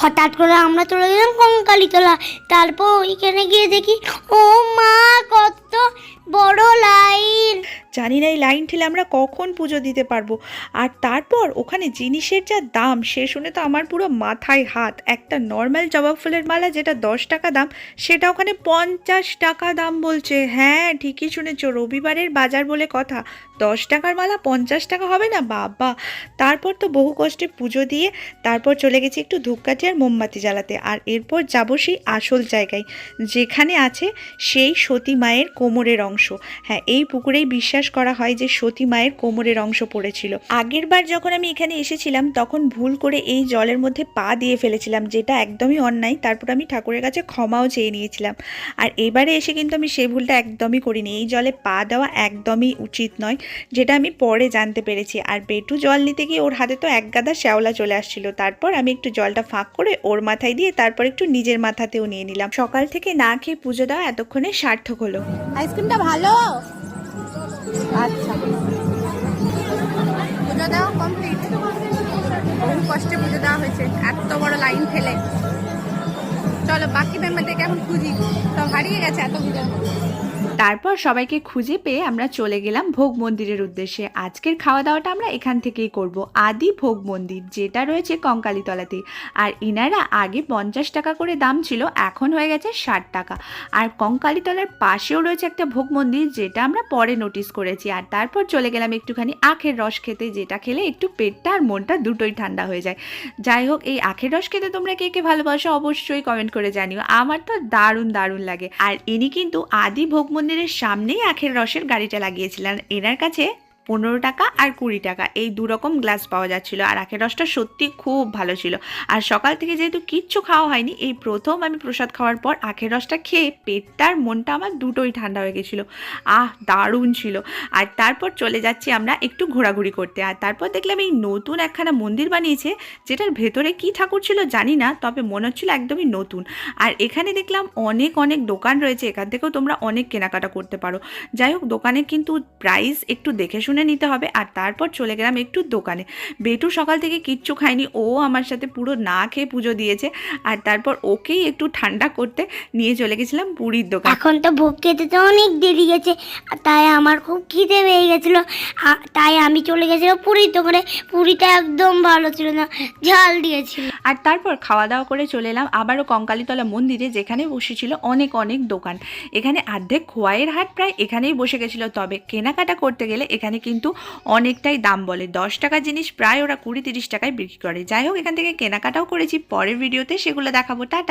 হঠাৎ করে আমরা চলে গেলাম কঙ্কালীতলা। তারপর ওইখানে গিয়ে দেখি ও মা জানি না এই লাইন ঠেলে আমরা কখন পুজো দিতে পারব। আর তারপর ওখানে জিনিসের যা দাম, সে শুনে তো আমার পুরো মাথায় হাত। একটা নর্মাল জবা ফুলের মালা যেটা দশ টাকা দাম, সেটা ওখানে পঞ্চাশ টাকা দাম বলছে। হ্যাঁ ঠিকই শুনেছ, রবিবারের বাজার বলে কথা। দশ টাকার মালা পঞ্চাশ টাকা হবে না? বাবা! তারপর তো বহু কষ্টে পুজো দিয়ে তারপর চলে গেছি একটু ধূপকাঠি আর মোমবাতি জ্বালাতে। আর এরপর যাব সেই আসল জায়গায়। যেখানে আছে সেই সতী মায়ের কোমরের অংশ। হ্যাঁ এই পুকুরেই বিশ্বাস করা হয় যে সতী মায়ের কোমরের অংশ পড়েছিল। আগের বার যখন আমি এখানে এসেছিলাম, তখন ভুল করে এই জলের মধ্যে পা দিয়ে ফেলেছিলাম, যেটা একদমই অন্যায়। তারপর আমি ঠাকুরের কাছে ক্ষমাও চেয়ে নিয়েছিলাম। আর এবারে এসে কিন্তু আমি সেই ভুলটা একদমই করিনি। এই জলে পা দেওয়া একদমই উচিত নয়, যেটা আমি পরে জানতে পেরেছি। আর বেটু জল নিতে গিয়ে ওর হাতে তো এক গাদা শ্যাওলা চলে আসছিল। তারপর আমি একটু জলটা ফাঁক করে ওর মাথায় দিয়ে তারপর একটু নিজের মাথাতেও নিয়ে নিলাম। সকাল থেকে না খেয়ে পুজো দেওয়া এতক্ষণে সার্থক হলো। আইসক্রিমটা ভালো? আচ্ছা। পুজো দেওয়া কমপ্লিট বহু কষ্টে পুজো দেওয়া হয়েছে। এত বড় লাইন ফেলে। চলো বাকি মেম্বারদেরকে এখন খুঁজি। সব হারিয়ে গেছে এত ভিড়ের তারপর সবাইকে খুঁজে পেয়ে আমরা চলে গেলাম ভোগ মন্দিরের উদ্দেশ্যে। আজকের খাওয়া দাওয়াটা আমরা এখান থেকেই করব। আদি ভোগ মন্দির, যেটা রয়েছে কঙ্কালীতলাতে। আর ইনারা আগে পঞ্চাশ টাকা করে দাম ছিল, এখন হয়ে গেছে ষাট টাকা। আর কঙ্কালীতলার পাশেও রয়েছে একটা ভোগ মন্দির, যেটা আমরা পরে নোটিস করেছি। আর তারপর চলে গেলাম একটুখানি আখের রস খেতে, যেটা খেলে একটু পেটটা আর মনটা দুটোই ঠান্ডা হয়ে যায়। যাই হোক, এই আখের রস খেতে তোমরা কে কে ভালোবাসো অবশ্যই কমেন্ট করে জানিও। আমার তো দারুণ দারুণ লাগে। আর ইনি কিন্তু আদি ভোগ মন্দিরের সামনেই আখের রসের গাড়িটা লাগিয়েছিলেন। এনার কাছে পনেরো টাকা আর কুড়ি টাকা। এই দু রকম গ্লাস পাওয়া যাচ্ছিল আর আখের রসটা সত্যি খুব ভালো ছিল। আর সকাল থেকে যেহেতু কিচ্ছু খাওয়া হয়নি, এই প্রথম আমি প্রসাদ খাওয়ার পর আখের রসটা খেয়ে পেটটা আর মনটা আমার দুটোই ঠান্ডা হয়ে গেছিল। আহ, দারুণ ছিল। আর তারপর চলে যাচ্ছি আমরা একটু ঘোরাঘুরি করতে। আর তারপর দেখলাম এই নতুন একখানা মন্দির বানিয়েছে, যেটার ভেতরে কি ঠাকুর ছিল জানি না, তবে মনে হচ্ছিল একদমই নতুন। আর এখানে দেখলাম অনেক অনেক দোকান রয়েছে, এখান থেকেও তোমরা অনেক কেনাকাটা করতে পারো। যাই হোক, দোকানে কিন্তু প্রাইস একটু দেখে শুনে নিতে হবে। আর তারপর চলে গেলাম একটু দোকানে। বেটু সকাল থেকে কিচ্ছু খায়নি। ও আমার সাথে পুরো না খেয়ে পুজো দিয়েছে। আর তারপর ওকেই একটু ঠান্ডা করতে নিয়ে চলে গেছিলাম পুরীর দোকান। এখন তো ভোগ খেতে তো অনেক দেরি গেছে। তাই আমার খুব খিদে পেয়ে গেছিল। তাই আমি চলে গেছিলাম পুরীর দোকানে। পুরীটা একদম ভালো ছিল না। ঝাল দিয়েছিল। আর তারপর খাওয়া দাওয়া করে চলে এলাম আবারও কঙ্কালীতলা মন্দিরে যেখানে বসেছিল অনেক অনেক দোকান। এখানে অর্ধেক খোয়াইয়ের হাট প্রায় এখানেই বসে গেছিল। তবে কেনাকাটা করতে গেলে এখানে কিন্তু অনেকটাই দাম বলে। দশ টাকা জিনিস প্রায় ওরা কুড়ি তিরিশ টাকায় বিক্রি করে। যাই হোক, এখান থেকে কেনাকাটাও করেছি। পরের ভিডিওতে সেগুলো দেখাবো। টাটা।